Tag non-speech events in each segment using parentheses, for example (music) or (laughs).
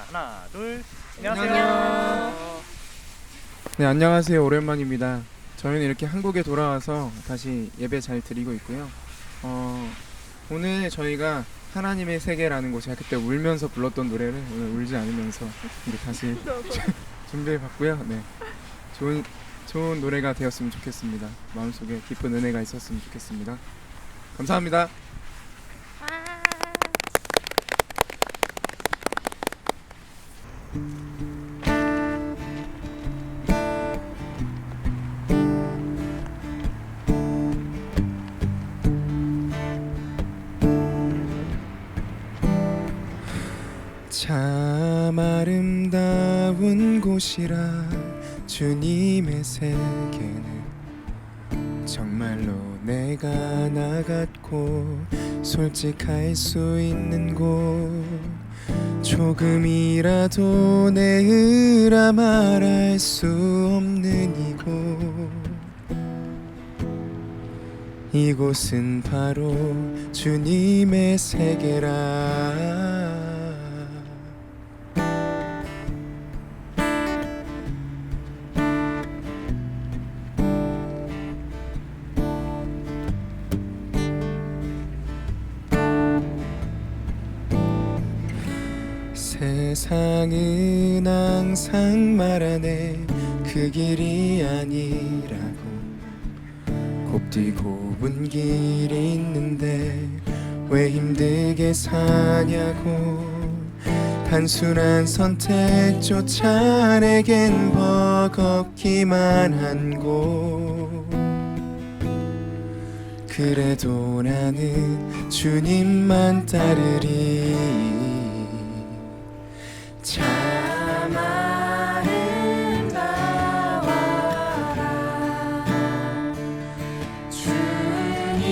자 하나 둘 안녕하세요. 네 안녕하세요 오랜만입니다. 저희는 이렇게 한국에 돌아와서 다시 예배 잘 드리고 있고요. 어, 오늘 저희가 하나님의 세계라는 곳 제가 그때 울면서 불렀던 노래를 오늘 울지 않으면서 이렇게 다시 (laughs) 준비해봤고요. 네 좋은 좋은 노래가 되었으면 좋겠습니다. 마음속에 기쁜 은혜가 있었으면 좋겠습니다. 감사합니다. 참 아름다운 곳이라 주님의 세계는 정말로 내가 나갔고 솔직할 수 있는 곳 조금이라도 내 의라 말할 수 없는 이곳. 이곳은 바로 주님의 세계라 세상은 항상 말하네. 그 길이 아니라고. 곱디 곱은 길이 있는데 왜 힘들게 사냐고. 단순한 선택조차 내겐 버겁기만 한 곳 그래도 나는 주님만 따르리 참 아름다워라 주님의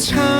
주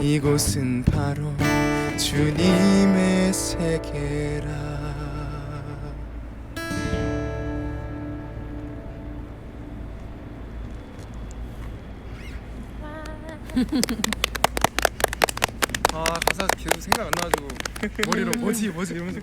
이곳은 바로 주님의 세계라. 아 가사 계속 생각 안 나가지고 머리로 뭐지 뭐지 이러면서